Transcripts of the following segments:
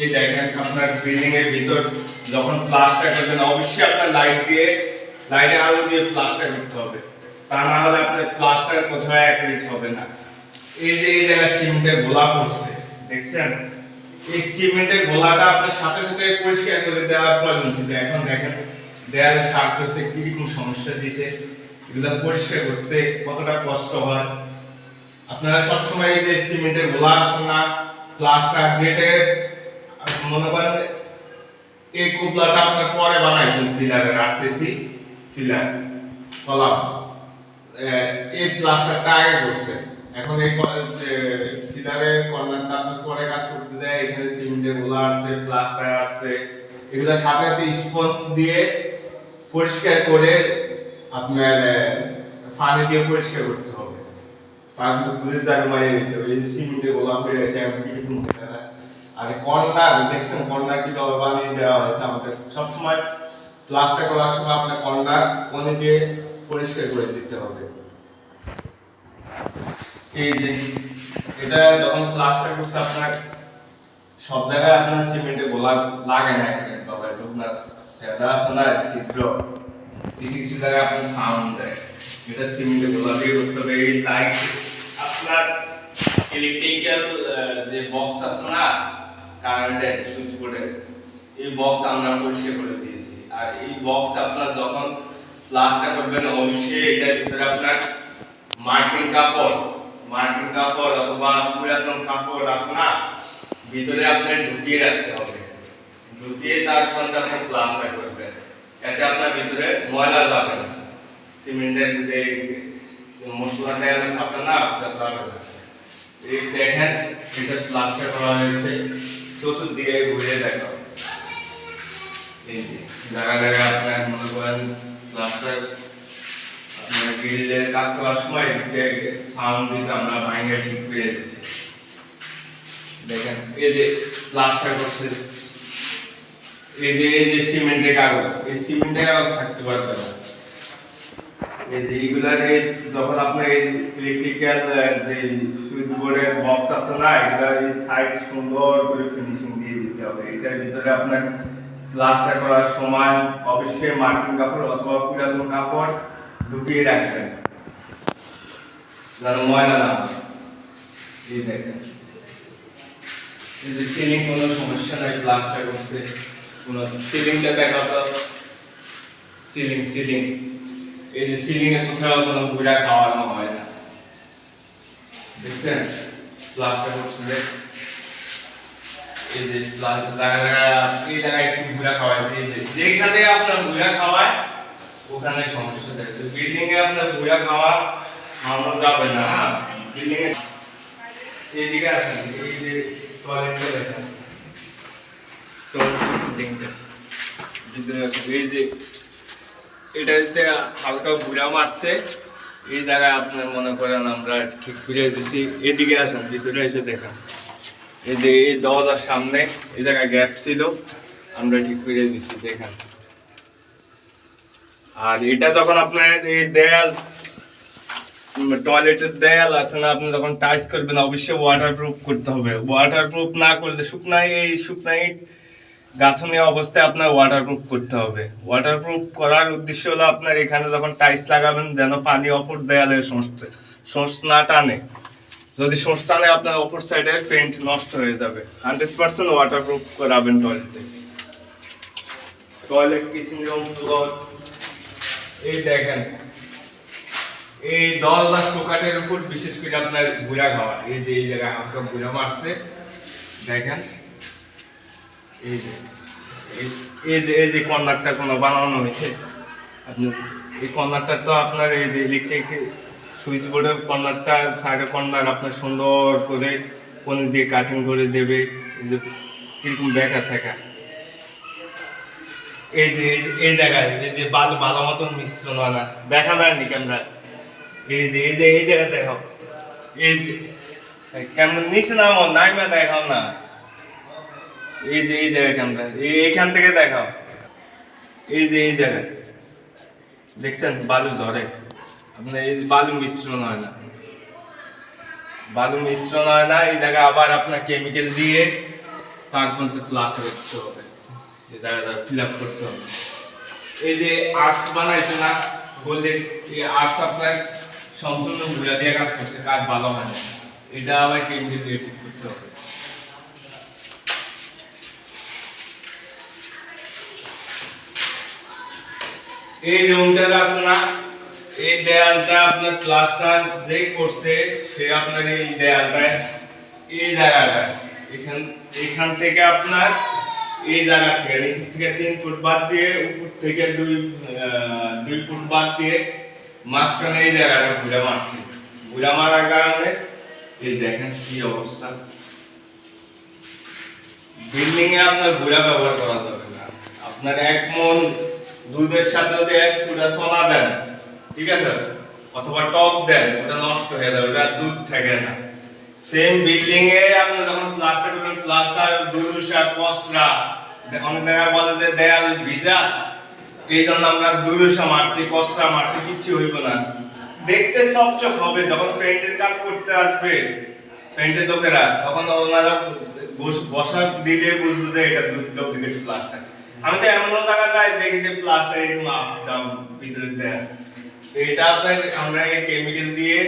এই দেখেন আপনার বিল্ডিং এর ভিতর যখন প্লাস্টার করবেন, অবশ্যই আপনার লাইট দিয়ে লাইটে আলো দিয়ে প্লাস্টার করতে হবে। তা না হলে আপনার প্লাস্টার কোথাও অ্যাকুরেট হবে না। এই যে এই জায়গায় সিমেন্টের গোলা পড়ছে, দেখছেন? এই সিমেন্টের গোলাটা আপনার সাথে সাথে পরিষ্কার করে দেওয়ার প্রয়োজন ছিল। এখন দেখেন, দেয়ালে সারফেসে কীরকম সমস্যা দিছে। এগুলো পরিষ্কার করতে কতটা কষ্ট হয়। আপনারা সবসময় এই যে সিমেন্টের গোলা আছে না প্লাস্টার দিয়ে মনে করেন এই কুবলাটা আপনার পরে বানাইছেন ফিলারের আরসিসি ফিলার কলাম। এই প্লাস্টারটা আগে করছে। এখন এই ফিলারের কর্নারটা আপনার পরে কাজ করতে দেয়, এখানে সিমেন্টের গোলা আসছে প্লাস্টার আসছে। এগুলো সাথে সাথে স্পঞ্জ দিয়ে পরিষ্কার করে আপনার পানি দিয়ে পরিষ্কার করতে হবে। তার মধ্যে ফুলের জায়গা মারিয়ে দিতে হবে। এই যে সিমেন্টে গোলাপ হয়ে গেছে এখন কি আর কর্নার দেখছেন কর্নার কীভাবে বানিয়ে দেওয়া হয়েছে আমাদের। সবসময় প্লাস্টার করার সময় আপনার কর্নার কোনে দিয়ে পরিষ্কার করে দিতে হবে। এই যে, এটা যখন প্লাস্টার করছে আপনার, সব জায়গায় আপনার সিমেন্টে গোলা লাগে না বাবা একটু না সেটা আছে না ছিদ্র। কিছু কিছু জায়গায় আপনার সাউন্ড দেয়। এটা সিমেন্টে গোলা দিয়ে করতে হবে। এই লাইট আপনার ইলেকট্রিক্যাল যে বক্স আছে না কারেন্টের সুইচ বোর্ডের এই বক্স আমরা পরিষ্কার করে দিয়েছি। আর এই বক্স আপনার যখন প্লাস্টার করবেন, অবশ্যই এটার ভিতরে আপনার মার্কিং কাপড় মার্কিং কাপড় অথবা পুরাতন কাপড় আছে না, ভিতরে আপনার ঢুকিয়ে রাখতে হবে। ঢুকিয়ে তারপর আপনি প্লাস্টার করবেন। এতে আপনার ভিতরে ময়লা যাবে না। সিমেন্টের মশলা দেওয়া ওটা যাবে না। এই দেখেন, এটা প্লাস্টার করা হয়েছে। চতুর্দিকে ঘুরে দেখো। এই জায়গা আপনার মনে করেন প্লাস্টার আপনার গ্রিলের কাজ করার সময় এদিকে সাউন্ড দিতে আমরা ভাঙে ঠিক করে দিচ্ছি দেখেন, এই যে প্লাস্টার করছে। এই যে এই যে সিমেন্টের কাগজ, এই সিমেন্টের কাগজ থাকতে পারবে না। এই যে যখন আপনার ইলেকট্রিক্যাল যে বক্স আছে সাইড সুন্দর ফিনিশিং দিয়ে দিতে হবে। এটার ভিতরে আপনার প্লাস্টার করার সময় অবশ্যই মার্কিং কাপড় অথবা পুরাতন কাপড় ঢুকিয়ে রাখবেন। যেন ময়লা না দেখেন। সিলিং কোনো সমস্যা নাই প্লাস্টার করতে কোনো সিলিংটা দেখা সিলিং সিলিং এই যে সিলিং এ কোথাও কোনো ঘুরা খাওয়ানো হয় না দেখছেন প্লাস্টার করছে যে এই যে প্লাস্টার জায়গা জায়গা এই জায়গায় একটু ঘুরা খাওয়াইছে এই যে যেখানে আপনার ঘুরা খাওয়ায় ওখানে সমস্যা দেয় তো বিল্ডিং এ আপনার ঘুরা খাওয়া খাওয়ানো যাবে না হ্যাঁ বিল্ডিং এ এইদিকে আসেন এই যে টয়লেটটা দেখেন টয়লেট বিল্ডিংটা ভিতরে আসেন এই যে এটাতে হালকা বুড়া মারছে। এই জায়গায় আপনার মনে করেন আমরা ঠিক করে দিছি। এদিকে আসেন, ভিতরে এসে দেখেন। এই যে এই দরজার সামনে এই জায়গায় গ্যাপ ছিল, আমরা ঠিক করে দিছি, দেখেন। আর এটা যখন আপনার এই দেয়াল টয়লেটের দেয়াল আছে না, আপনি যখন টাইস করবেন, অবশ্যই ওয়াটারপ্রুফ করতে হবে। ওয়াটারপ্রুফ না করলে শুকনাই এই শুকনাই গাঁথনি অবস্থায় আপনার ওয়াটারপ্রুফ করতে হবে। ওয়াটারপ্রুফ করার উদ্দেশ্য হলো আপনার এখানে যখন টাইলস লাগাবেন, যেন পানি অপর দেয়ালে সোঁস না টানে। যদি সোঁস টানে, আপনার অপর সাইডে পেন্ট নষ্ট হয়ে যাবে। হান্ড্রেড পার্সেন্ট ওয়াটারপ্রুফ করাবেন টয়লেটে টয়লেট কিচিং রুম এই দেখেন। এই দল বা চোকাটের উপর বিশেষ করে আপনার ঘুরা খাওয়া। এই যে, এই জায়গায় হালকা ঘুরা মারছে। দেখেন। এই যে, এই- যে কর্নারটা কোনো বানানো হয়েছে। আপনি, এই কর্নারটা তো আপনার এই যে ইলেকট্রিক সুইচ বোর্ডের কর্নারটা সাইডে কর্নার আপনার সুন্দর করে পনি দিয়ে কাটিং করে দেবে। এই যে কীরকম ব্যাকা শেখা এই যে, এই জায়গায় এই যে বালু ভালো মতন মিশ্রণ হয় না। দেখা যায়নি ক্যামেরা এই যে এই যে, এই জায়গায় দেখাও। এই কেমন নিচে নামো, নাইমা দেখাও না। এই যে, এই জায়গায় ক্যামেরা এইখান থেকে দেখাও। এই যে, এই জায়গায়। দেখছেন? বালু ঝরে। আপনার এই বালু মিশ্রণ হয় না। বালু মিশ্রণ হয় না, এই জায়গায় আবার আপনার কেমিক্যাল দিয়ে তারপর প্লাস্টার করতে হবে। এই জায়গাটা ফিল আপ করতে হবে। এই যে আর্টস বানাইছে না বললে এই আর্টস আপনার সম্পূর্ণ ঘুরা দিয়ে কাজ করছে, কাজ ভালো হয় না। এটা আবার কেমিক্যাল দিয়ে ঠিক করতে হবে এই রুমটা আছে না এই দেয়ালটা আপনার প্লাস্টার যে করছে, সে আপনার এই দেয়ালটায়, এই জায়গাটা এখান এখান থেকে আপনার এই জায়গা থেকে নিচ থেকে তিন ফুট বাদ দিয়ে, উপর থেকে দুই দুই ফুট বাদ দিয়ে মাঝখানে এই জায়গাটা ঘুরে মারছি। ঘুরে মারার কারণে, এই দেখেন কি অবস্থা। বিল্ডিং এ আপনার গুড়া ব্যবহার করা যাবে না। আপনার এক মন দুধের সাথে যদি এক পুরা সোনা দেন, ঠিক আছে? অথবা টক দেন, ওটা নষ্ট হয়ে যাবে, ওটা দুধ থাকে না। সেম বিল্ডিং এ আপনি যখন প্লাস্টার করবেন প্লাস্টার দুরুষা কসরা অনেক জায়গায় বলে যে দেয়াল ভিজা এই জন্য আমরা দুরুষা মারছি কসরা মারছি, কিচ্ছু হইব না। দেখতে চকচক হবে, যখন পেন্টের কাজ করতে আসবে পেন্টের লোকেরা, তখন ওনারা বসা দিলে বুঝব যে এটা ডুপ্লিকেট প্লাস্টার আমি তো এমন জায়গা যাই, দেখি যে প্লাস্টার এরকম আপ ডাউন ভিতরে দেয়। তো এটা আপনার আমরা এই কেমিক্যাল দিয়ে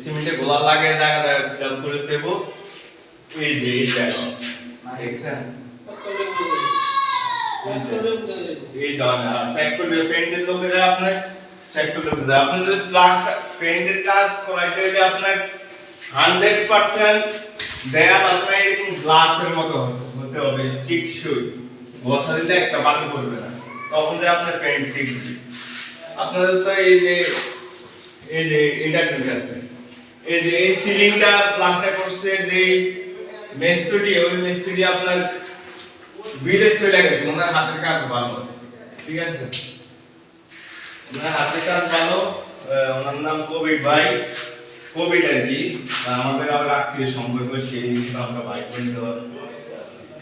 সিমেন্টে গোলা লাগিয়ে জায়গা জায়গা ফিল করে দেবো। এই যে এই জায়গা। দেখছেন? এই চেক করবে পেন্টের লোকেরা আপনার করবে বুঝে আপনি যদি প্লাস্টার পেন্টের কাজ করাইতে হলে আপনার হান্ড্রেড পার্সেন্ট দেয়াল আপনার এরকম গ্লাসের মতো হতে হবে টিকসই বসা দিলে একটা বাতি করবে না, তখন যে আপনার পেন্ট টিকবে আপনাদের তো এই যে এই যে এটা ঠিক আছে। এই যে এই সিলিংটা প্লাস্টার করছে যে মিস্ত্রি ওই মিস্ত্রি আপনার বিদেশ চলে গেছে, ওনার হাতের কাজ ভালো। ঠিক আছে? ওনার হাতের কাজ ভালো ওনার নাম কবি ভাই। কবি আর কি আমাদের আবার আত্মীয় সম্পর্ক, সেই আমরা ভাই বোন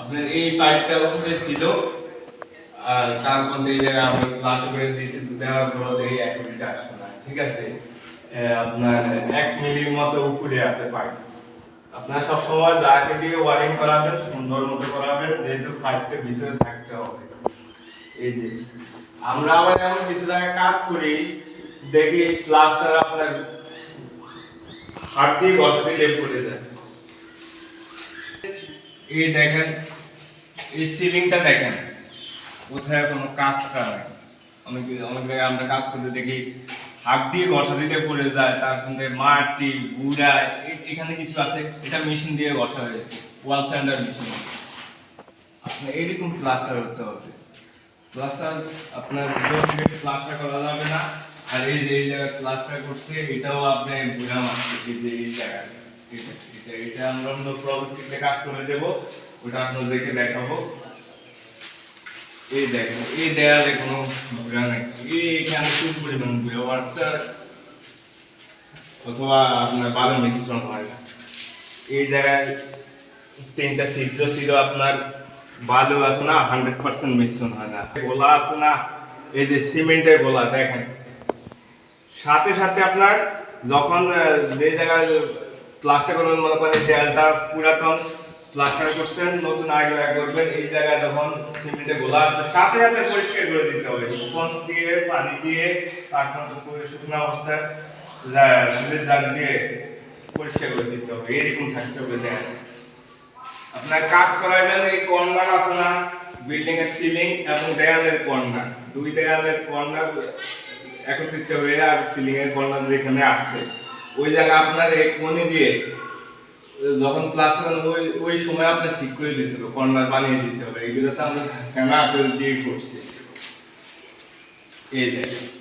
আপনার এই পাইপটা ওখানে ছিল, আর তারপর দিয়ে যে আমরা ক্লাস করে দিয়েছি দেওয়ার পর এই মিনিট আসছে না, ঠিক আছে? আপনার এক মিলির মতো উপরে আছে পাইপ। আপনার সবসময় যাকে দিয়ে ওয়ারিং করাবেন, সুন্দর মতো করাবেন, যেহেতু পাইপটা ভিতরে থাকতে হবে। এই যে, আমরা আবার এমন কিছু জায়গায় কাজ করি, দেখি ক্লাসটা আপনার হাত দিয়ে বসা দিলে পড়ে যায়। এই দেখেন, এই সিলিংটা দেখেন। কোথায় কোনো কাজ নাই। অনেক অনেক জায়গায় আমরা কাজ করতে দেখি, হাত দিয়ে ঘষা দিতে পড়ে যায় তার মধ্যে মাটি, গুড়া এখানে কিছু আছে, এটা মেশিন দিয়ে ঘষা হয়েছে ওয়াল স্যান্ডার মেশিন আপনার এরকম প্লাস্টার করতে হবে। প্লাস্টার আপনার প্লাস্টার করা যাবে না, আর এই যে এই জায়গায় প্লাস্টার করছে, এটাও আপনি গুড়া মারছে এই যে এই জায়গায়। এটা আমরা অন্য প্রযুক্তিতে কাজ করে দেব, ওটা আপনাদেরকে দেখাবো। এই দেখেন, এই দেয়ালে কোনো ঘুরা খুব পরিমাণ ঘুরে মারছে অথবা আপনার ভালো মিশ্রণ হয়। না এই জায়গায় তিনটা ছিদ্র ছিল, আপনার বালু আছে না হান্ড্রেড পার্সেন্ট মিশ্রণ হয় না। গোলা আছে না, এই যে সিমেন্টের গোলা, দেখেন। সাথে সাথে আপনার যখন যে জায়গায় প্লাস্টার করবেন মনে করেন দেয়ালটা পুরাতন প্লাস্টার করছেন, নতুন আগে করবেন, এই জায়গায় যখন সিমেন্টে গোলা, সাথে সাথে পরিষ্কার করে দিতে হবে। স্পঞ্জ দিয়ে, পানি দিয়ে, তারপর শুকনো অবস্থায় জাল দিয়ে পরিষ্কার করে দিতে হবে। এরকম থাকতে হবে দেয়াল আপনার কাজ করাইবেন, এই কর্নার আছে না বিল্ডিং এর সিলিং এবং দেয়ালের কর্নার। দুই দেয়ালের কর্নার একত্রিত হয়ে আর সিলিং এর কর্নার যেখানে আসছে ওই জায়গা আপনার এই কোণে দিয়ে, যখন ক্লাস করেন ওই ওই সময় আপনার ঠিক করে দিতে হবে কর্নার বানিয়ে দিতে হবে। এগুলো তো আমরা সেনা দিয়ে করছি। এই দেখেন।